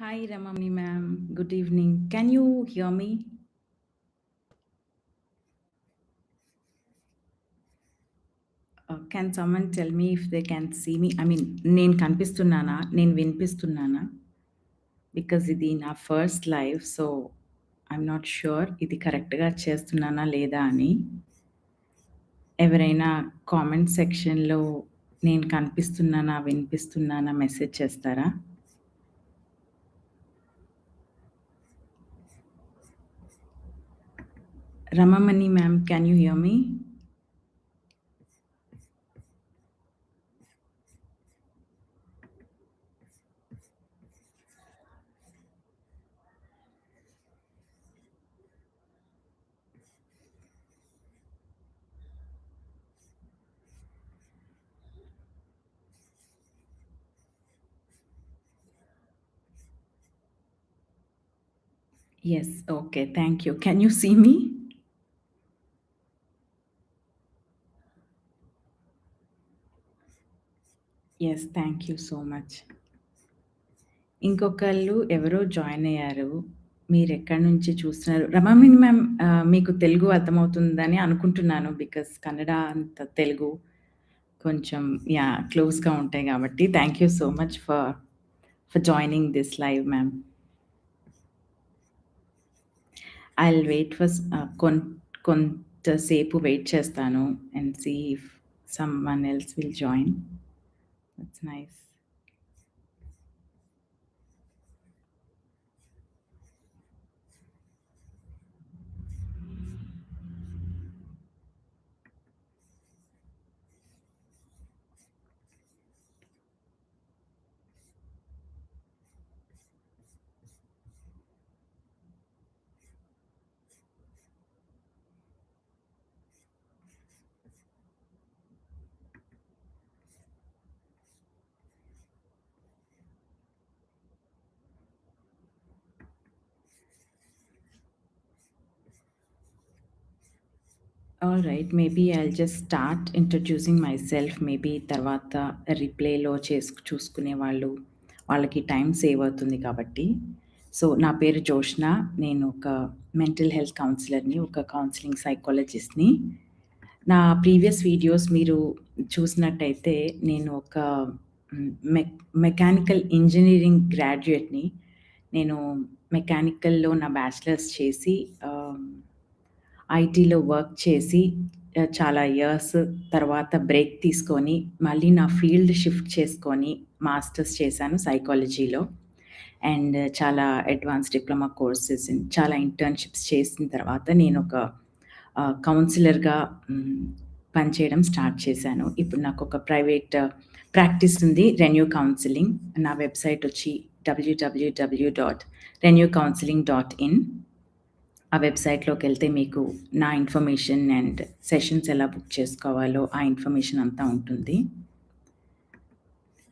Hi, Ramani ma'am. Good evening. Can you hear me? Uh, can someone tell me if they can see me? I mean, నేను కనిపిస్తున్నానా? నేను వినిపిస్తున్నానా? Because ఇది నా first live. So, I'm not sure ఇది కరెక్ట్‌గా చేస్తున్నానా లేదా అని. ఎవరైనా కామెంట్ సెక్షన్‌లో నేను కనిపిస్తున్నానా? వినిపిస్తున్నానా? మెసేజ్ చేస్తారా? Ramamani ma'am, can you hear me? Yes. Okay. Thank you. Can you see me? Yes thank you so much. ఇంకొకళ్ళు ఎవరో జాయిన్ అయ్యారు. మీరు ఎక్కడి నుంచి చూస్తున్నారు? రమామిని మ్యామ్ మీకు తెలుగు అర్థమవుతుందని అనుకుంటున్నాను. బికాస్ కన్నడ అంత తెలుగు కొంచెం యా క్లోజ్‌గా ఉంటాయి కాబట్టి thank you so much for for joining this live ma'am. I wait for కొన్ కొంతసేపు వెయిట్ చేస్తాను and see if someone else will join. That's all right maybe I'll just start introducing myself maybe తర్వాత రిప్లేలో చేసు చూసుకునే వాళ్ళు, వాళ్ళకి time save అవుతుంది కాబట్టి. సో, నా పేరు జోష్న. నేను ఒక మెంటల్ హెల్త్ కౌన్సిలర్‌ని. ఒక కౌన్సిలింగ్ సైకాలజిస్ట్‌ని. నా ప్రీవియస్ వీడియోస్ మీరు చూసినట్టయితే నేను ఒక మె మెకానికల్ ఇంజనీరింగ్ గ్రాడ్యుయేట్‌ని. నేను మెకానికల్‌లో నా బ్యాచిలర్స్ చేసి ఐటీలో వర్క్ చేసి చాలా ఇయర్స్ తర్వాత బ్రేక్ తీసుకొని, మళ్ళీ నా ఫీల్డ్ షిఫ్ట్ చేసుకొని మాస్టర్స్ చేశాను సైకాలజీలో. అండ్ చాలా అడ్వాన్స్ డిప్లొమా కోర్సెస్, చాలా ఇంటర్న్‌షిప్స్ చేసిన తర్వాత నేను ఒక కౌన్సిలర్‌గా పనిచేయడం స్టార్ట్ చేశాను. ఇప్పుడు నాకు ఒక ప్రైవేట్ ప్రాక్టీస్ ఉంది. రెన్యూ కౌన్సిలింగ్ నా వెబ్‌సైట్ వచ్చి W W W dot renew counselling dot in ఆ వెబ్సైట్లోకి వెళ్తే మీకు నా ఇన్ఫర్మేషన్ అండ్ సెషన్స్ ఎలా బుక్ చేసుకోవాలో ఆ ఇన్ఫర్మేషన్ అంతా ఉంటుంది.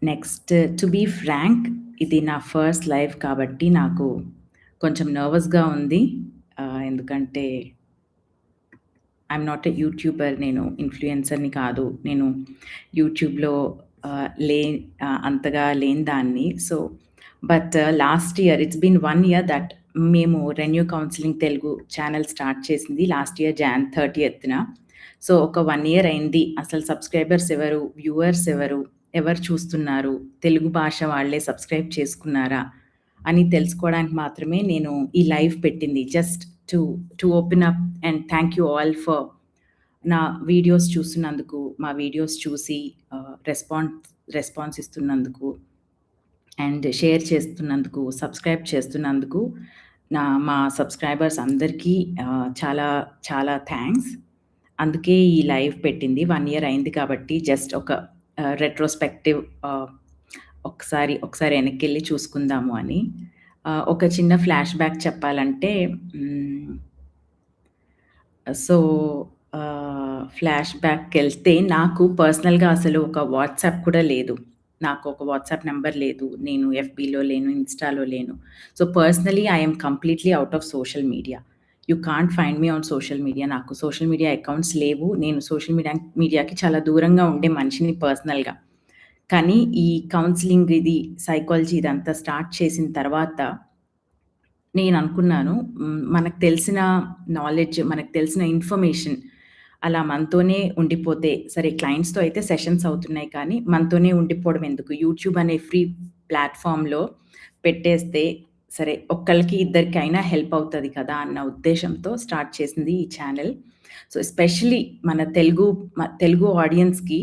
నెక్స్ట్ టు బీ ఫ్రాంక్ ఇది నా ఫస్ట్ లైఫ్ కాబట్టి నాకు కొంచెం నర్వస్‌గా ఉంది. ఎందుకంటే ఐఎమ్ నాట్ ఎ యూట్యూబర్. నేను ఇన్‌ఫ్లుయెన్సర్‌ని కాదు. నేను యూట్యూబ్‌లో లే అంతగా లేని దాన్ని. So, but last year it's been one year that మేము renew counselling Telugu channel start చేసింది లాస్ట్ ఇయర్ జాన్ 30థ్‌న. సో, ఒక వన్ ఇయర్ అయింది. అసలు సబ్‌స్క్రైబర్స్ ఎవరు? వ్యూవర్స్ ఎవరు? ఎవరు చూస్తున్నారు? తెలుగు భాష వాళ్ళే సబ్‌స్క్రైబ్ చేసుకున్నారా? అని తెలుసుకోవడానికి మాత్రమే నేను ఈ లైవ్ పెట్టింది. Just to to open up and thank you all for నా వీడియోస్ చూస్తున్నందుకు, మా వీడియోస్ చూసి uh, రెస్పాన్స్ రెస్పాన్స్ ఇస్తున్నందుకు అండ్ షేర్ చేస్తున్నందుకు, సబ్‌స్క్రైబ్ చేస్తున్నందుకు నా మా సబ్‌స్క్రైబర్స్ అందరికీ చాలా చాలా థ్యాంక్స్ అందుకే ఈ లైవ్ పెట్టింది. వన్ ఇయర్ అయింది కాబట్టి జస్ట్ ఒక రెట్రోస్పెక్టివ్ ఒకసారి ఒకసారి వెనక్కి వెళ్ళి చూసుకుందాము అని. ఒక చిన్న ఫ్లాష్ బ్యాక్ చెప్పాలంటే సో, ఫ్లాష్ ఫ్లాష్ బ్యాక్‌కెళ్తే నాకు పర్సనల్‌గా అసలు ఒక వాట్సాప్ కూడా లేదు. నాకు ఒక వాట్సాప్ నెంబర్ లేదు. నేను ఎఫ్‌బీలో లేను, ఇన్‌స్టాలో లేను. So, personally I completely out of social media. You can't find me on social media. నాకు సోషల్ మీడియా అకౌంట్స్ లేవు. నేను సోషల్ మీడియా మీడియాకి చాలా దూరంగా ఉండే మనిషిని పర్సనల్‌గా. కానీ ఈ కౌన్సిలింగ్ ఇది సైకాలజీ ఇదంతా స్టార్ట్ చేసిన తర్వాత నేను అనుకున్నాను మనకు తెలిసిన నాలెడ్జ్, మనకు తెలిసిన ఇన్ఫర్మేషన్ అలా మనతోనే ఉండిపోతే సరే క్లయింట్స్‌తో అయితే సెషన్స్ అవుతున్నాయి కానీ, మనతోనే ఉండిపోవడం ఎందుకు? యూట్యూబ్ అనే ఫ్రీ ప్లాట్ఫామ్లో పెట్టేస్తే సరే ఒక్కరికి ఇద్దరికైనా హెల్ప్ అవుతుంది కదా! అన్న ఉద్దేశంతో స్టార్ట్ చేసింది ఈ ఛానల్ సో, ఎస్పెషల్లీ మన తెలుగు తెలుగు ఆడియన్స్‌కి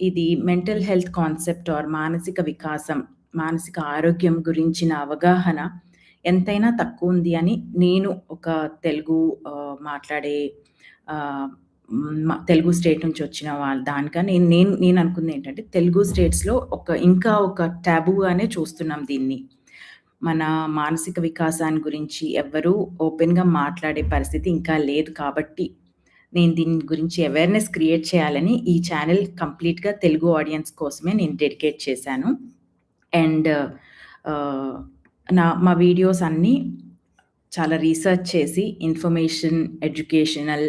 ఇది మెంటల్ హెల్త్ కాన్సెప్ట్ ఆర్ మానసిక వికాసం, మానసిక ఆరోగ్యం గురించిన అవగాహన ఎంతైనా తక్కువ ఉంది అని నేను ఒక తెలుగు మాట్లాడే తెలుగు స్టేట్ నుంచి వచ్చిన వాళ్ళ దానికని నేను నేను నేను అనుకుందేంటంటే, తెలుగు స్టేట్స్‌లో ఒక ఇంకా ఒక ట్యాబుగానే చూస్తున్నాం దీన్ని. మన మానసిక వికాసాన్ని గురించి ఎవ్వరూ ఓపెన్‌గా మాట్లాడే పరిస్థితి ఇంకా లేదు కాబట్టి, నేను దీని గురించి అవేర్‌నెస్ క్రియేట్ చేయాలని ఈ ఛానల్ కంప్లీట్‌గా తెలుగు ఆడియన్స్ కోసమే నేను డెడికేట్ చేశాను. అండ్ uh, నా మా వీడియోస్ అన్నీ చాలా రీసెర్చ్ చేసి information, educational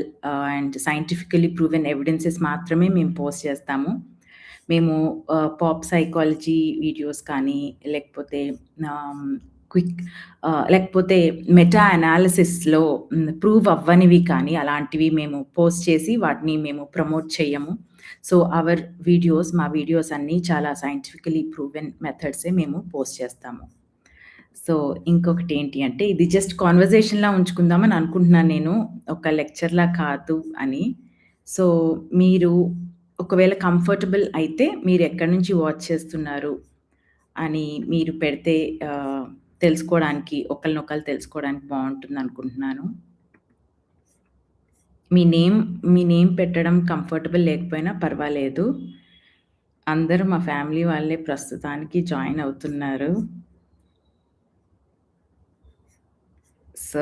and scientifically proven evidences మాత్రమే మేము పోస్ట్ చేస్తాము. మేము పాప్ సైకాలజీ వీడియోస్ కానీ, లేకపోతే um, క్విక్ uh, లేకపోతే మెటా అనాలిసిస్‌లో ప్రూవ్ అవ్వనివి కానీ, అలాంటివి మేము పోస్ట్ చేసి వాటిని మేము ప్రమోట్ చేయము సో, అవర్ వీడియోస్ మా వీడియోస్ అన్నీ చాలా సైంటిఫికలీ ప్రూవెన్ మెథడ్సే మేము పోస్ట్ చేస్తాము. సో, ఇంకొకటి ఏంటి అంటే, ఇది జస్ట్ కాన్వర్జేషన్లా ఉంచుకుందామని అనుకుంటున్నాను నేను. ఒక లెక్చర్‌లా కాదు అని. సో, మీరు ఒకవేళ కంఫర్టబుల్ అయితే మీరు ఎక్కడి నుంచి వాచ్ చేస్తున్నారు అని మీరు పెడితే తెలుసుకోవడానికి ఒకరినొకరు తెలుసుకోవడానికి బాగుంటుంది అనుకుంటున్నాను మీ నేమ్ మీ నేమ్ పెట్టడం కంఫర్టబుల్ లేకపోయినా పర్వాలేదు. అందరూ మా ఫ్యామిలీ వాళ్ళే ప్రస్తుతానికి జాయిన్ అవుతున్నారు. సో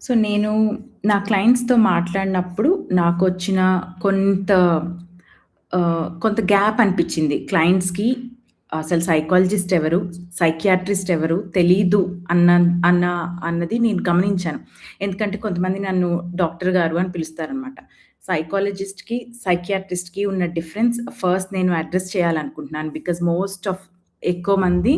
సో, నేను నా క్లయింట్స్‌తో మాట్లాడినప్పుడు నాకు వచ్చిన కొంత కొంత గ్యాప్ అనిపించింది క్లయింట్స్‌కి అసలు సైకాలజిస్ట్ ఎవరు? సైకియాట్రిస్ట్ ఎవరు? తెలీదు అన్న అన్న అన్నది నేను గమనించాను. ఎందుకంటే కొంతమంది నన్ను డాక్టర్ గారు అని పిలుస్తారనమాట. సైకాలజిస్ట్‌కి, సైకియాట్రిస్ట్‌కి ఉన్న డిఫరెన్స్ ఫస్ట్ నేను అడ్రస్ చేయాలనుకుంటున్నాను. బికాజ్ మోస్ట్ ఆఫ్ ఎక్కువ మంది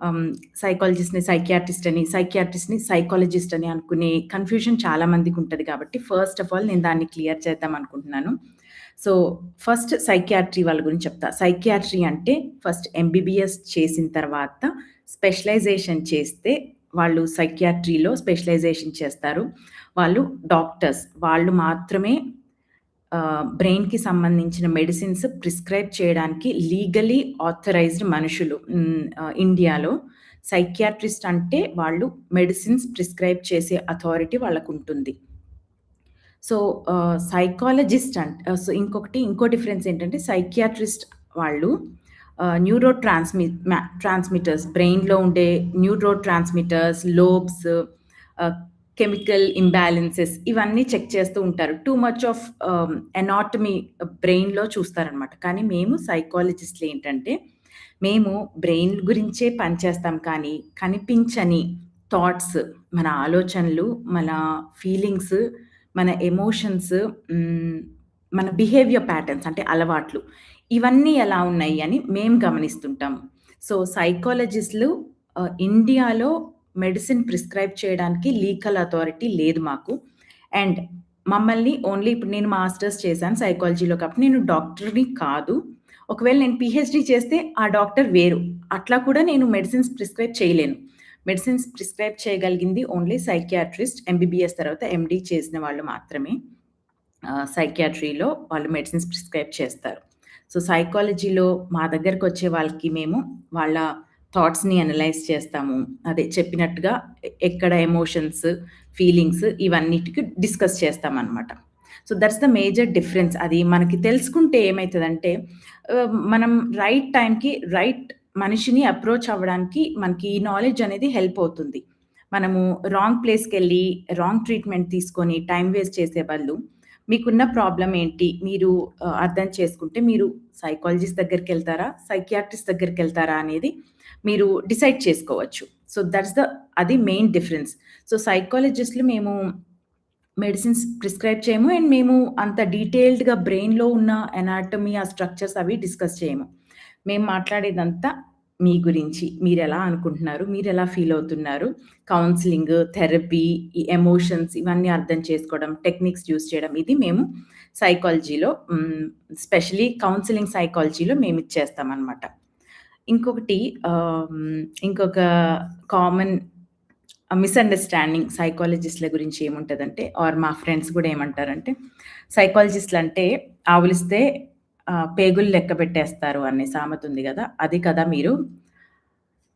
um, సైకాలజిస్ట్‌ని సైకియాట్రిస్ట్ అని, సైకియాట్రిస్ట్‌ని సైకాలజిస్ట్ అని అనుకునే కన్‌ఫ్యూజన్ చాలా ఉంటుంది కాబట్టి, ఫస్ట్ ఆఫ్ ఆల్ నేను దాన్ని క్లియర్ చేద్దాం అనుకుంటున్నాను. సో, ఫస్ట్ సైకియాట్రీ వాళ్ళ గురించి చెప్తా. సైకియాట్రీ అంటే ఫస్ట్ ఎంబీబీఎస్ చేసిన తర్వాత స్పెషలైజేషన్ చేస్తే వాళ్ళు సైకియాట్రీలో స్పెషలైజేషన్ చేస్తారు. వాళ్ళు డాక్టర్స్. వాళ్ళు మాత్రమే బ్రెయిన్‌కి సంబంధించిన మెడిసిన్స్ ప్రిస్క్రైబ్ చేయడానికి లీగలీ ఆథరైజ్డ్ మనుషులు. ఇండియాలో. సైకియాట్రిస్ట్ అంటే వాళ్ళు మెడిసిన్స్ ప్రిస్క్రైబ్ చేసే అథారిటీ వాళ్ళకు ఉంటుంది సో, సైకాలజిస్ట్ అంట సో, ఇంకొకటి ఇంకో డిఫరెన్స్ ఏంటంటే సైకియాట్రిస్ట్ వాళ్ళు న్యూరో ట్రాన్స్‌మి మ్యా ట్రాన్స్‌మిటర్స్ బ్రెయిన్‌లో ఉండే neurotransmitters, lobes chemical imbalances ఇవన్నీ చెక్ చేస్తూ ఉంటారు. టూ మచ్ ఆఫ్ ఎనాటమీ బ్రెయిన్‌లో చూస్తారనమాట. కానీ మేము సైకాలజిస్ట్‌లేంటంటే, మేము బ్రెయిన్ గురించే పని చేస్తాం కానీ, కనిపించని థాట్స్, మన ఆలోచనలు, మన ఫీలింగ్స్, మన ఎమోషన్స్ మన బిహేవియర్ ప్యాటర్న్స్ అంటే అలవాట్లు. ఇవన్నీ ఎలా ఉన్నాయి అని మేము గమనిస్తుంటాము. సో, సైకాలజిస్ట్‌లు ఇండియాలో మెడిసిన్ ప్రిస్క్రైబ్ చేయడానికి లీగల్ అథారిటీ లేదు మాకు. అండ్ మమ్మల్ని ఓన్లీ ఇప్పుడు నేను మాస్టర్స్ చేశాను సైకాలజీలో కాబట్టి నేను డాక్టర్‌ని కాదు. ఒకవేళ నేను పిహెచ్డి చేస్తే ఆ డాక్టర్ వేరు. అట్లా కూడా నేను మెడిసిన్స్ ప్రిస్క్రైబ్ చేయలేను. మెడిసిన్స్ ప్రిస్క్రైబ్ చేయగలిగింది ఓన్లీ సైకియాట్రిస్ట్. ఎంబీబీఎస్ తర్వాత ఎండీ చేసిన వాళ్ళు మాత్రమే. సైకియాట్రీలో వాళ్ళు మెడిసిన్స్ ప్రిస్క్రైబ్ చేస్తారు. సో, సైకాలజీలో మా దగ్గరకొచ్చే వాళ్ళకి మేము వాళ్ళ థాట్స్‌ని అనలైజ్ చేస్తాము. అదే చెప్పినట్టుగా ఎక్కడ ఎమోషన్స్, ఫీలింగ్స్ ఇవన్నిటికి discuss చేస్తామనమాట. So, that's the major difference. అది మనకి తెలుసుకుంటే ఏమవుతుందంటే మనం రైట్ టైంకి రైట్ మనిషిని అప్రోచ్ అవ్వడానికి మనకి ఈ నాలెడ్జ్ అనేది హెల్ప్ అవుతుంది. మనము రాంగ్ ప్లేస్కి వెళ్ళి రాంగ్ ట్రీట్‌మెంట్ తీసుకొని టైం వేస్ట్ చేసే బదులు, మీకున్న ప్రాబ్లం ఏంటి? మీరు అర్థం చేసుకుంటే మీరు సైకాలజిస్ట్ దగ్గరికెళ్తారా? సైకియాట్రిస్ట్ దగ్గరికెళ్తారా? అనేది మీరు డిసైడ్ చేసుకోవచ్చు. సో దట్స్ ద అది మెయిన్ డిఫరెన్స్. సో సైకాలజిస్ట్‌లు మేము మెడిసిన్స్ ప్రిస్క్రైబ్ చేయము. అండ్ మేము అంత డీటెయిల్డ్‌గా బ్రెయిన్‌లో ఉన్న ఎనాటమీ, ఆ స్ట్రక్చర్స్ అవి డిస్కస్ చేయము. మేము మాట్లాడేదంతా మీ గురించి. మీరెలా అనుకుంటున్నారు? మీరెలా ఫీల్ అవుతున్నారు? కౌన్సిలింగ్ థెరపీ, ఈ ఎమోషన్స్ ఇవన్నీ అర్థం చేసుకోవడం, టెక్నిక్స్ యూజ్ చేయడం ఇది మేము సైకాలజీలో స్పెషలీ స్పెషల్లీ సైకాలజీలో మేము ఇచ్చేస్తామన్నమాట ఇంకొకటి ఇంకొక కామన్ మిస్‌అండర్‌స్టాండింగ్ సైకాలజిస్ట్‌ల గురించి ఏముంటుందంటే ఆర్ మా ఫ్రెండ్స్ కూడా ఏమంటారంటే, సైకాలజిస్ట్లు అంటే ఆవులిస్తే పేగులు లెక్క పెట్టేస్తారు అనే సామెత ఉంది కదా అది కదా మీరు?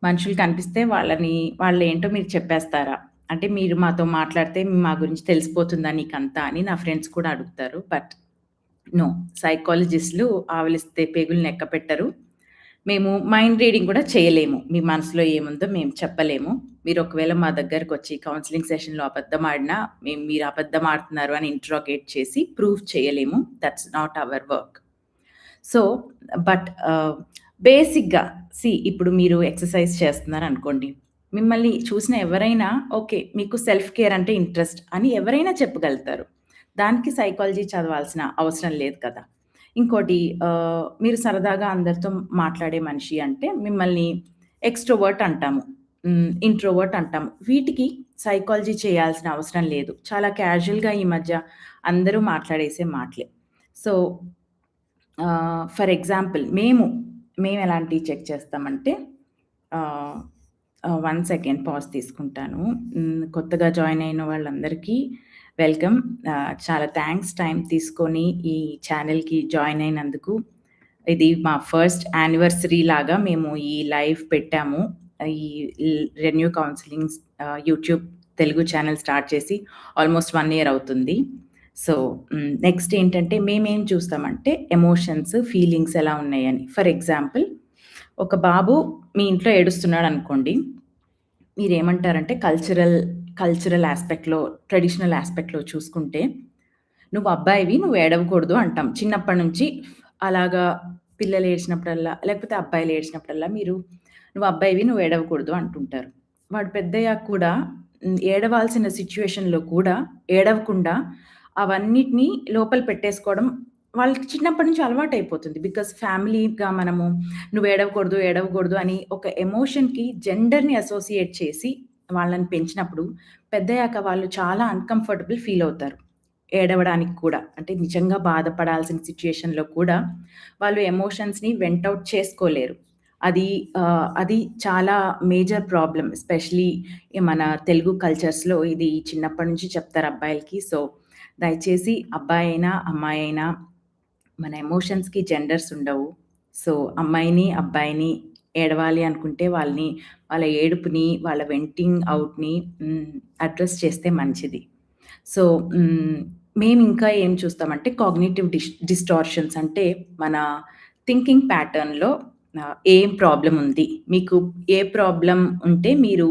మనుషులు కనిపిస్తే వాళ్ళని వాళ్ళు ఏంటో మీరు చెప్పేస్తారా? అంటే మీరు మాతో మాట్లాడితే మా గురించి తెలిసిపోతుందా నీకంతా అని నా ఫ్రెండ్స్ కూడా అడుగుతారు. But no. సైకాలజిస్ట్‌లు ఆవలిస్తే పేగులు లెక్క పెట్టరు. మేము మైండ్ రీడింగ్ కూడా చేయలేము. మీ మనసులో ఏముందో మేము చెప్పలేము. మీరు ఒకవేళ మా దగ్గరకొచ్చి కౌన్సిలింగ్ సెషన్‌లో అబద్ధం ఆడినా, మేము మీరు అబద్ధం ఆడుతున్నారు అని ఇంట్రాగేట్ చేసి ప్రూఫ్ చేయలేము. That's not our work. So, but బేసిక్‌గా సీ ఇప్పుడు మీరు ఎక్సర్‌సైజ్ చేస్తున్నారు అనుకోండి మిమ్మల్ని చూసిన ఎవరైనా ఓకే. మీకు సెల్ఫ్ కేర్ అంటే ఇంట్రెస్ట్ అని ఎవరైనా చెప్పగలుగుతారు. దానికి సైకాలజీ చదవాల్సిన అవసరం లేదు కదా! ఇంకోటి మీరు సరదాగా అందరితో మాట్లాడే మనిషి అంటే మిమ్మల్ని ఎక్స్‌ట్రోవర్ట్ అంటాము. ఇంట్రోవర్ట్ అంటాము. వీటికి సైకాలజీ చేయాల్సిన అవసరం లేదు. చాలా క్యాజువల్గా ఈ మధ్య అందరూ మాట్లాడేసే మాటలే. సో, ఫర్ ఎగ్జాంపుల్ మేము, మేము ఎలాంటి చెక్ చేస్తామంటే వన్ సెకండ్ పాజ్ తీసుకుంటాను. కొత్తగా జాయిన్ అయిన వాళ్ళందరికీ వెల్కమ్. చాలా థ్యాంక్స్ టైం తీసుకొని ఈ ఛానల్కి జాయిన్ అయినందుకు. ఇది మా ఫస్ట్ యానివర్సరీ లాగా మేము ఈ లైవ్ పెట్టాము. ఈ renew counselling YouTube Telugu channel start చేసి ఆల్మోస్ట్ వన్ ఇయర్ అవుతుంది. సో, నెక్స్ట్ ఏంటంటే మేమేం చూస్తామంటే ఎమోషన్స్, ఫీలింగ్స్ ఎలా ఉన్నాయని. ఫర్ ఎగ్జాంపుల్ ఒక బాబు మీ ఇంట్లో ఏడుస్తున్నాడు అనుకోండి మీరేమంటారంటే కల్చరల్ కల్చరల్ యాస్పెక్ట్‌లో, ట్రెడిషనల్ ఆస్పెక్ట్లో చూసుకుంటే, "నువ్వు అబ్బాయివి నువ్వు ఏడవకూడదు" అంటాం. చిన్నప్పటి నుంచి అలాగా పిల్లలు ఏడ్చినప్పుడల్లా, లేకపోతే అబ్బాయిలు ఏడ్చినప్పుడల్లా మీరు "నువ్వు అబ్బాయివి నువ్వు ఏడవకూడదు" అంటుంటారు. వాడు పెద్దయ్యాక కూడా ఏడవాల్సిన సిచ్యువేషన్లో కూడా ఏడవకుండా అవన్నిటిని లోపల పెట్టేసుకోవడం వాళ్ళకి చిన్నప్పటి నుంచి అలవాటైపోతుంది. బికాస్ ఫ్యామిలీగా మనము నువ్వు ఏడవకూడదు, ఏడవకూడదు అని ఒక ఎమోషన్‌కి జెండర్‌ని అసోసియేట్ చేసి వాళ్ళని పెంచినప్పుడు పెద్దయ్యాక వాళ్ళు చాలా అన్‌కంఫర్టబుల్ ఫీల్ అవుతారు. ఏడవడానికి కూడా. అంటే నిజంగా బాధపడాల్సిన సిచ్యుయేషన్లో కూడా వాళ్ళు ఎమోషన్స్‌ని వెంటౌట్ చేసుకోలేరు. అది అది చాలా మేజర్ ప్రాబ్లం ఎస్పెషలీ మన తెలుగు కల్చర్స్‌లో ఇది చిన్నప్పటి నుంచి చెప్తారు అబ్బాయిలకి. సో, దయచేసి అబ్బాయి అయినా అమ్మాయి అయినా మన ఎమోషన్స్‌కి జెండర్స్ ఉండవు. సో, అమ్మాయిని, అబ్బాయిని ఏడవాలి అనుకుంటే వాళ్ళని వాళ్ళ ఏడుపుని, వాళ్ళ వెంటింగ్ అవుట్ని అడ్రస్ చేస్తే మంచిది. సో, మేము ఇంకా ఏం చూస్తామంటే కాగ్నిటివ్ డిస్ డిస్టార్షన్స్ అంటే మన థింకింగ్ ప్యాటర్న్‌లో ఏం ప్రాబ్లం ఉంది? మీకు ఏ ప్రాబ్లం ఉంటే మీరు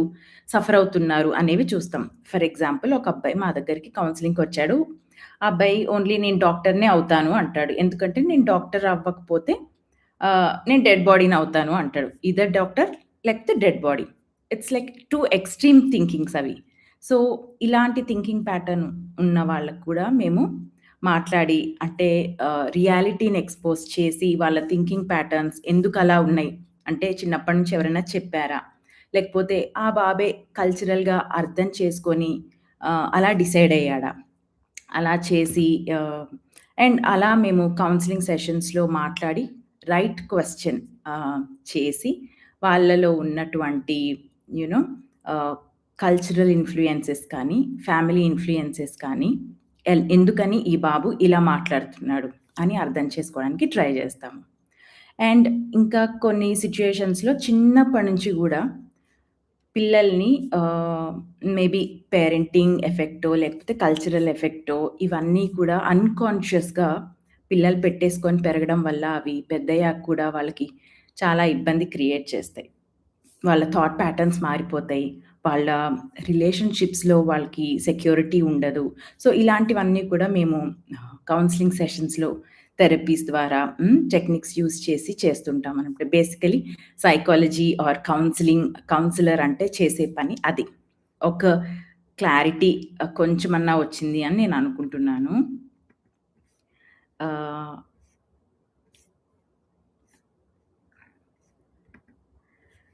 సఫర్ అవుతున్నారు అనేవి చూస్తాం. ఫర్ ఎగ్జాంపుల్ ఒక అబ్బాయి మా దగ్గరికి కౌన్సెలింగ్‌కొచ్చాడు. ఆ అబ్బాయి ఓన్లీ నేను డాక్టర్‌నే అవుతాను అంటాడు. ఎందుకంటే నేను డాక్టర్ అవ్వకపోతే నేను డెడ్ బాడీని అవుతాను అంటాడు. ఇదర్ డాక్టర్ లేకపోతే dead body. It's like too extreme thinkings అవి. సో, ఇలాంటి థింకింగ్ ప్యాటర్న్ ఉన్న వాళ్ళకు కూడా మేము మాట్లాడి అంటే రియాలిటీని ఎక్స్‌పోజ్ చేసి వాళ్ళ థింకింగ్ ప్యాటర్న్స్ ఎందుకలా ఉన్నాయి? అంటే చిన్నప్పటి నుంచి ఎవరైనా చెప్పారా? లేకపోతే ఆ బాబే కల్చరల్‌గా అర్థం చేసుకొని అలా డిసైడ్ అయ్యాడా? అలా చేసి అండ్ అలా మేము కౌన్సిలింగ్ సెషన్స్‌లో మాట్లాడి రైట్ క్వశ్చన్ చేసి వాళ్ళలో ఉన్నటువంటి యూనో కల్చరల్ ఇన్‌ఫ్లుయెన్సెస్ కానీ, ఫ్యామిలీ ఇన్‌ఫ్లుయెన్సెస్ కానీ ఎల్ ఎందుకని ఈ బాబు ఇలా మాట్లాడుతున్నాడు అని అర్థం చేసుకోవడానికి ట్రై చేస్తాము. అండ్ ఇంకా కొన్ని సిచ్యుయేషన్స్లో చిన్నప్పటి నుంచి కూడా పిల్లల్ని మేబీ పేరెంటింగ్ ఎఫెక్టో, లేకపోతే కల్చరల్ ఎఫెక్టో ఇవన్నీ కూడా అన్‌కాన్షియస్‌గా పిల్లలు పెట్టేసుకొని పెరగడం వల్ల అవి పెద్దయ్యాక కూడా వాళ్ళకి చాలా ఇబ్బంది క్రియేట్ చేస్తాయి. వాళ్ళ థాట్ ప్యాటర్న్స్ మారిపోతాయి. వాళ్ళ రిలేషన్‌షిప్స్‌లో వాళ్ళకి సెక్యూరిటీ ఉండదు. సో, ఇలాంటివన్నీ కూడా మేము కౌన్సిలింగ్ సెషన్స్‌లో థెరపీస్ ద్వారా టెక్నిక్స్ యూజ్ చేసి చేస్తుంటాం అనమాట. Basically psychology or counselling counsellor అంటే చేసే పని అది. ఒక క్లారిటీ కొంచెమన్నా వచ్చింది అని నేను అనుకుంటున్నాను.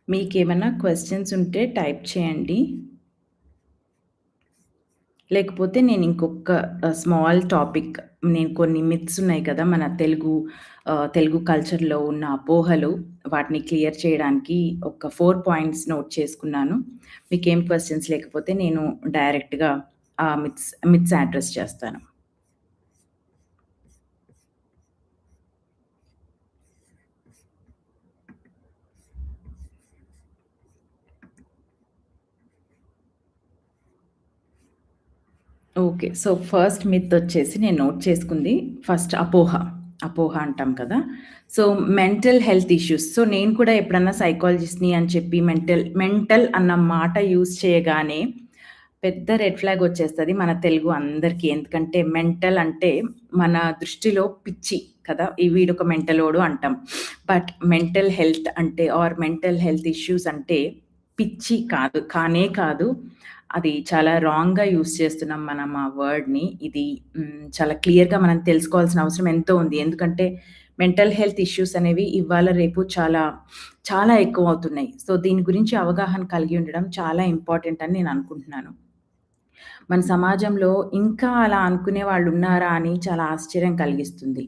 మీకేమైనా మీకేమన్నా ఉంటే టైప్ చేయండి. లేకపోతే నేను ఇంకొక స్మాల్ టాపిక్ నేను కొన్ని మిత్స్ ఉన్నాయి కదా! మన తెలుగు తెలుగు కల్చర్‌లో ఉన్న అపోహలు వాటిని క్లియర్ చేయడానికి ఒక ఫోర్ పాయింట్స్ నోట్ చేసుకున్నాను. మీకేం క్వశ్చన్స్ లేకపోతే నేను డైరెక్ట్‌గా ఆ మిత్స్ మిత్స్ అడ్రెస్ చేస్తాను. ఓకే. సో, ఫస్ట్ మిత్ వచ్చేసి నేను నోట్ చేసుకుంది ఫస్ట్ అపోహ. అపోహ అంటాం కదా! So, mental health issues. So, నేను కూడా ఎప్పుడన్నా సైకాలజిస్ట్‌ని అని చెప్పి మెంటల్ మెంటల్ అన్న మాట యూజ్ చేయగానే పెద్ద రెడ్ ఫ్లాగ్ వచ్చేస్తుంది మన తెలుగు అందరికీ ఎందుకంటే మెంటల్ అంటే మన దృష్టిలో పిచ్చి కదా! ఈ వీడొక మెంటలోడు అంటాం. బట్ మెంటల్ హెల్త్ అంటే ఆర్ మెంటల్ హెల్త్ ఇష్యూస్ అంటే పిచ్చి కాదు. కానే కాదు. అది చాలా రాంగ్‌గా యూస్ చేస్తున్నాం మనం ఆ వర్డ్‌ని. ఇది చాలా క్లియర్‌గా మనం తెలుసుకోవాల్సిన అవసరం ఎంతో ఉంది. ఎందుకంటే మెంటల్ హెల్త్ ఇష్యూస్ అనేవి ఇవాళ రేపు చాలా, చాలా ఎక్కువ అవుతున్నాయి సో, దీని గురించి అవగాహన కలిగి ఉండడం చాలా ఇంపార్టెంట్ అని నేను అనుకుంటున్నాను. మన సమాజంలో ఇంకా అలా అనుకునే వాళ్ళు ఉన్నారా అని చాలా ఆశ్చర్యం కలిగిస్తుంది.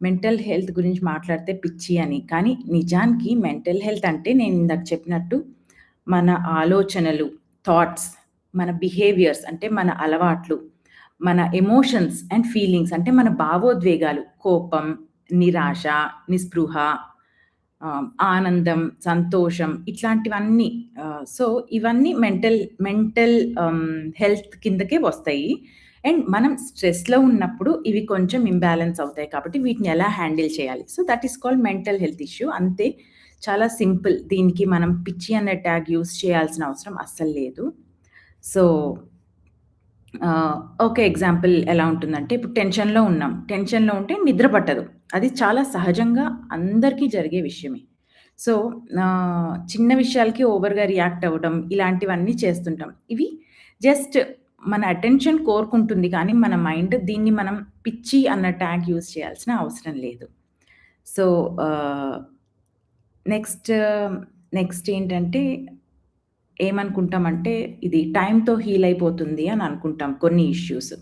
మెంటల్ హెల్త్ గురించి మాట్లాడితే పిచ్చి అని. కానీ నిజానికి మెంటల్ హెల్త్ అంటే నేను ఇందాక చెప్పినట్టు మన ఆలోచనలు, థాట్స్, మన బిహేవియర్స్ అంటే మన అలవాట్లు, మన ఎమోషన్స్ అండ్ ఫీలింగ్స్ అంటే మన భావోద్వేగాలు, కోపం, నిరాశ, నిస్పృహ, ఆనందం, సంతోషం ఇట్లాంటివన్నీ సో, ఇవన్నీ మెంటల్ మెంటల్ హెల్త్ కిందకే వస్తాయి. అండ్ మనం స్ట్రెస్‌లో ఉన్నప్పుడు ఇవి కొంచెం ఇంబ్యాలెన్స్ అవుతాయి కాబట్టి వీటిని ఎలా హ్యాండిల్ చేయాలి. So, that is called mental health issue అంతే. చాలా సింపుల్. దీనికి మనం పిచ్చి అనే ట్యాగ్ యూస్ చేయాల్సిన అవసరం అస్సలు లేదు. సో ఒక ఎగ్జాంపుల్ ఎలా ఉంటుందంటే ఇప్పుడు టెన్షన్‌లో ఉన్నాం. టెన్షన్‌లో ఉంటే నిద్ర పట్టదు. అది చాలా సహజంగా అందరికీ జరిగే విషయమే. సో, చిన్న విషయాలకి ఓవర్‌గా రియాక్ట్ అవ్వడం ఇలాంటివన్నీ చేస్తుంటాం. ఇవి జస్ట్ మన అటెన్షన్ కోరుకుంటుంది కానీ మన మైండ్ దీన్ని మనం పిచ్చి అన్న ట్యాగ్ యూజ్ చేయాల్సిన అవసరం లేదు. సో, నెక్స్ట్ నెక్స్ట్ ఏంటంటే ఏమనుకుంటామంటే ఇది టైమ్‌తో హీల్ అయిపోతుంది అని అనుకుంటాం కొన్ని ఇష్యూస్.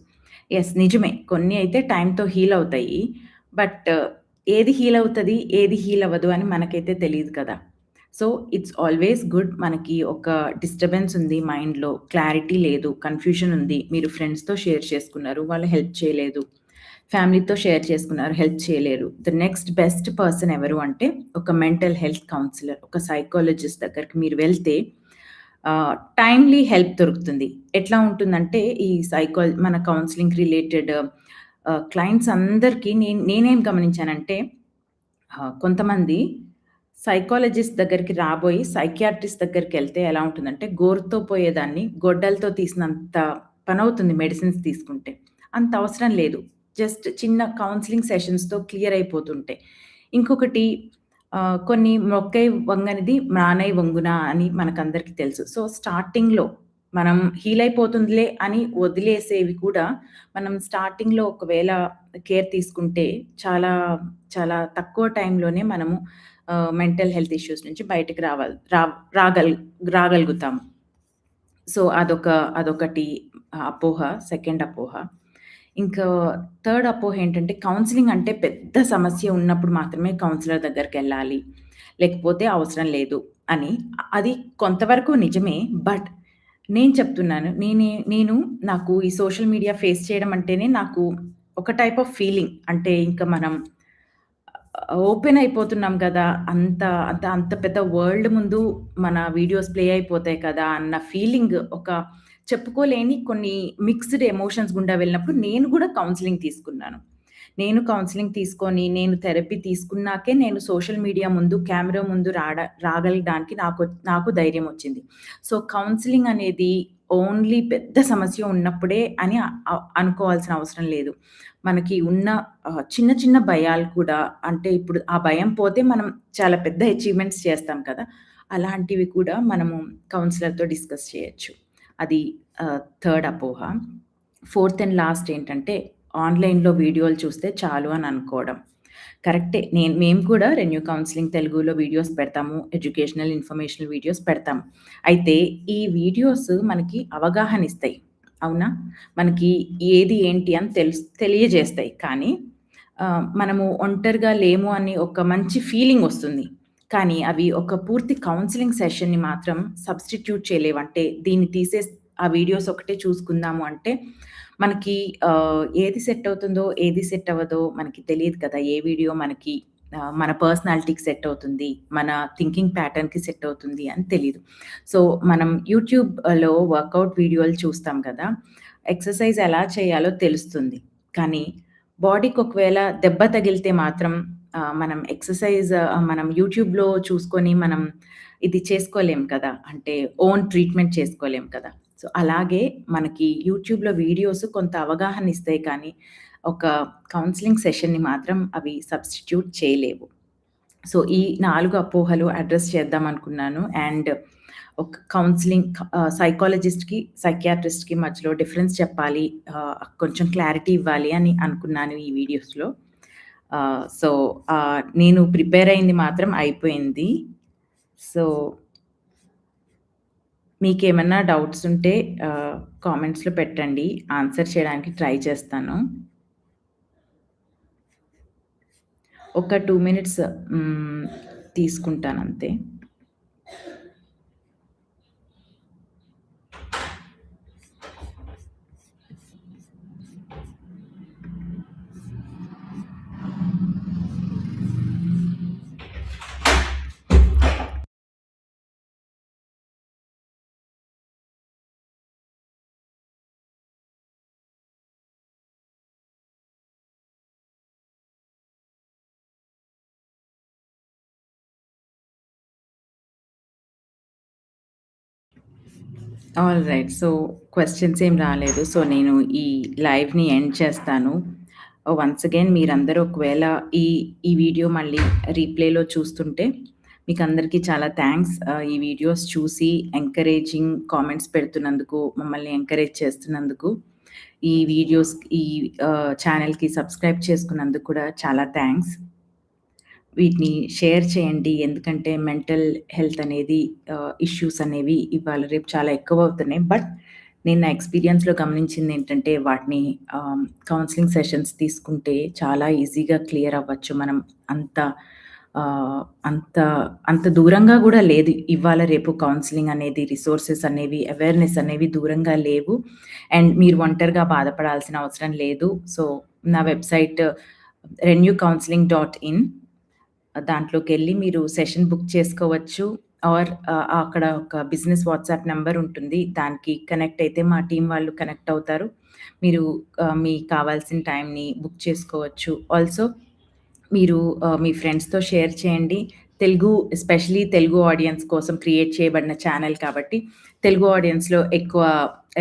ఎస్ నిజమే. కొన్ని అయితే టైంతో హీల్ అవుతాయి. బట్ ఏది హీల్ అవుతుంది ఏది హీల్ అవ్వదు అని మనకైతే తెలియదు కదా! సో, ఇట్స్ ఆల్వేస్ గుడ్ మనకి ఒక డిస్టర్బెన్స్ ఉంది మైండ్‌లో, క్లారిటీ లేదు, కన్‌ఫ్యూజన్ ఉంది. మీరు ఫ్రెండ్స్‌తో షేర్ చేసుకున్నారు. వాళ్ళు హెల్ప్ చేయలేదు. ఫ్యామిలీతో షేర్ చేసుకున్నారు. హెల్ప్ చేయలేరు. ద నెక్స్ట్ బెస్ట్ పర్సన్ ఎవరు అంటే ఒక మెంటల్ హెల్త్ కౌన్సిలర్, ఒక సైకాలజిస్ట్ దగ్గరికి మీరు వెళ్తే టైమ్‌లీ హెల్ప్ దొరుకుతుంది. ఎట్లా ఉంటుందంటే ఈ సైకాల్ మన కౌన్సిలింగ్ రిలేటెడ్ క్లయింట్స్ అందరికీ నేను నేనేం గమనించానంటే కొంతమంది సైకాలజిస్ట్ దగ్గరికి రాబోయి సైకియాట్రిస్ట్ దగ్గరికెళ్తే ఎలా ఉంటుందంటే గోరుతో పోయేదాన్ని గొడ్డలతో తీసినంత పని అవుతుంది మెడిసిన్స్ తీసుకుంటే. అంత అవసరం లేదు. జస్ట్ చిన్న కౌన్సిలింగ్ సెషన్స్‌తో క్లియర్ అయిపోతుంటే ఇంకొకటి ఆహ్, కొన్ని "మొక్కై వంగనిది మ్రానై వంగునా" అని మనకందరికీ తెలుసు. సో, స్టార్టింగ్‌లో మనం హీల్ అయిపోతుందిలే అని వదిలేసేవి కూడా మనం స్టార్టింగ్‌లో ఒకవేళ కేర్ తీసుకుంటే చాలా, చాలా తక్కువ టైంలోనే మనము ఆహ్, మెంటల్ హెల్త్ ఇష్యూస్ నుంచి బయటకి రావాలి రా రాగల్ రాగలుగుతాం. సో, అదొక అదొకటి అపోహ. సెకండ్ అపోహ. ఇంకా థర్డ్ అపోహ ఏంటంటే కౌన్సిలింగ్ అంటే పెద్ద సమస్య ఉన్నప్పుడు మాత్రమే కౌన్సిలర్ దగ్గరికి వెళ్ళాలి లేకపోతే అవసరం లేదు అని. అది కొంతవరకు నిజమే. బట్ నేను చెప్తున్నాను. నేనే నేను నాకు ఈ సోషల్ మీడియా ఫేస్ చేయడం అంటేనే నాకు ఒక టైప్ ఆఫ్ ఫీలింగ్. అంటే ఇంకా మనం ఓపెన్ అయిపోతున్నాం కదా అంత అంత అంత పెద్ద వరల్డ్ ముందు మన వీడియోస్ ప్లే అయిపోతాయి కదా! అన్న ఫీలింగ్ ఒక చెప్పుకోలేని కొన్ని మిక్స్డ్ ఎమోషన్స్ గుండా వెళ్ళినప్పుడు నేను కూడా కౌన్సిలింగ్ తీసుకున్నాను. నేను కౌన్సిలింగ్ తీసుకొని, నేను థెరపీ తీసుకున్నాకే నేను సోషల్ మీడియా ముందు, కెమెరా ముందు రాడ రాగలడానికి నాకు నాకు ధైర్యం వచ్చింది. సో, కౌన్సిలింగ్ అనేది ఓన్లీ పెద్ద సమస్య ఉన్నప్పుడే అని అనుకోవాల్సిన అవసరం లేదు. మనకి ఉన్న చిన్న చిన్న భయాలు కూడా అంటే ఇప్పుడు ఆ భయం పోతే మనం చాలా పెద్ద అచీవ్‌మెంట్స్ చేస్తాం కదా! అలాంటివి కూడా మనము కౌన్సిలర్‌తో డిస్కస్ చేయొచ్చు. అది థర్డ్ అపోహ. ఫోర్త్ అండ్ లాస్ట్ ఏంటంటే ఆన్‌లైన్‌లో వీడియోలు చూస్తే చాలు అని అనుకోవడం. కరెక్టే. నేను మేము కూడా రెన్యూ కౌన్సిలింగ్ తెలుగులో వీడియోస్ పెడతాము. ఎడ్యుకేషనల్, ఇన్ఫర్మేషనల్ వీడియోస్ పెడతాము. అయితే ఈ వీడియోస్ మనకి అవగాహన ఇస్తాయి. అవునా? మనకి ఏది ఏంటి అని తెలుసు తెలియజేస్తాయి. కానీ మనము ఒంటరిగా లేము అని ఒక మంచి ఫీలింగ్ వస్తుంది. కానీ అవి ఒక పూర్తి కౌన్సిలింగ్ సెషన్‌ని మాత్రం సబ్‌స్టిట్యూట్ చేయలేవంటే దీన్ని తీసే ఆ వీడియోస్ ఒకటే చూసుకుందాము అంటే మనకి ఏది సెట్ అవుతుందో, ఏది సెట్ అవ్వదో మనకి తెలియదు కదా! ఏ వీడియో మనకి మన పర్సనాలిటీకి సెట్ అవుతుంది, మన థింకింగ్ ప్యాటర్న్‌కి సెట్ అవుతుంది అని తెలియదు సో, మనం యూట్యూబ్‌లో వర్కౌట్ వీడియోలు చూస్తాం కదా! ఎక్సర్‌సైజ్ ఎలా చేయాలో తెలుస్తుంది. కానీ బాడీకి ఒకవేళ దెబ్బ తగిలితే మాత్రం మనం ఎక్సర్‌సైజ్ మనం యూట్యూబ్‌లో చూసుకొని మనం ఇది చేసుకోలేం కదా! అంటే ఓన్ ట్రీట్మెంట్ చేసుకోలేం కదా! సో, అలాగే మనకి యూట్యూబ్‌లో వీడియోస్ కొంత అవగాహన ఇస్తాయి కానీ, ఒక కౌన్సిలింగ్ సెషన్‌ని మాత్రం అవి సబ్‌స్టిట్యూట్ చేయలేవు. సో, ఈ నాలుగు అపోహలు అడ్రస్ చేద్దాం అనుకున్నాను. అండ్ ఒక కౌన్సిలింగ్ సైకాలజిస్ట్‌కి, సైకియాట్రిస్ట్‌కి మధ్యలో డిఫరెన్స్ చెప్పాలి. కొంచెం క్లారిటీ ఇవ్వాలి అని అనుకున్నాను ఈ వీడియోస్‌లో. సో, నేను ప్రిపేర్ అయింది మాత్రం అయిపోయింది. సో మీకేమన్నా డౌట్స్ ఉంటే కామెంట్స్‌లో పెట్టండి. ఆన్సర్ చేయడానికి ట్రై చేస్తాను. ఒక టూ మినిట్స్ తీసుకుంటాను అంతే ఆల్ రైట్. సో, క్వశ్చన్స్ ఏం రాలేదు. సో, నేను ఈ లైవ్‌ని ఎండ్ చేస్తాను. Uh, వన్స్ అగైన్ మీరందరూ ఒకవేళ ఈ ఈ వీడియో మళ్ళీ రీప్లేలో చూస్తుంటే మీకు అందరికీ చాలా థ్యాంక్స్ uh, ఈ వీడియోస్ చూసి ఎంకరేజింగ్ కామెంట్స్ పెడుతున్నందుకు, మమ్మల్ని ఎంకరేజ్ చేస్తున్నందుకు, ఈ వీడియోస్ ఈ uh, ఛానల్కి సబ్స్క్రైబ్ చేసుకున్నందుకు కూడా చాలా థ్యాంక్స్ వీటిని షేర్ చేయండి. ఎందుకంటే మెంటల్ హెల్త్ అనేది ఇష్యూస్ అనేవి ఇవాళ రేపు చాలా ఎక్కువ అవుతున్నాయి బట్ నేను నా ఎక్స్‌పీరియన్స్‌లో గమనించింది ఏంటంటే వాటిని కౌన్సిలింగ్ సెషన్స్ తీసుకుంటే చాలా ఈజీగా క్లియర్ అవ్వచ్చు. మనం అంత అంత అంత దూరంగా కూడా లేదు. ఇవాళ రేపు కౌన్సిలింగ్ అనేది, రిసోర్సెస్ అనేవి, అవేర్‌నెస్ అనేవి దూరంగా లేవు. అండ్ మీరు ఒంటరిగా బాధపడాల్సిన అవసరం లేదు. సో, నా website renew counselling dot in దాంట్లోకెళ్ళి మీరు సెషన్ బుక్ చేసుకోవచ్చు. ఆర్ అక్కడ ఒక బిజినెస్ వాట్సాప్ నెంబర్ ఉంటుంది. దానికి కనెక్ట్ అయితే మా టీం వాళ్ళు కనెక్ట్ అవుతారు. మీరు మీ మీకు కావాల్సిన టైంని బుక్ చేసుకోవచ్చు. ఆల్సో మీరు మీ ఫ్రెండ్స్‌తో షేర్ చేయండి. తెలుగు ఎస్పెషలీ తెలుగు ఆడియన్స్ కోసం క్రియేట్ చేయబడిన ఛానెల్ కాబట్టి, తెలుగు ఆడియన్స్‌లో ఎక్కువ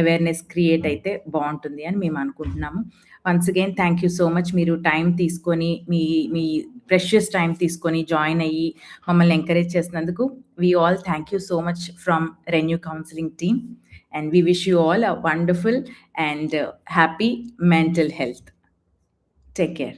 అవేర్‌నెస్ క్రియేట్ అయితే బాగుంటుంది అని మేము అనుకుంటున్నాము. Once again thank you so much. మీరు టైం తీసుకొని మీ మీ ప్రెషియస్ టైం తీసుకొని జాయిన్ అయ్యి మమ్మల్ని ఎంకరేజ్ చేసినందుకు we all thank you so much from renew counselling team. And we wish you all a wonderful and happy mental health. Take care.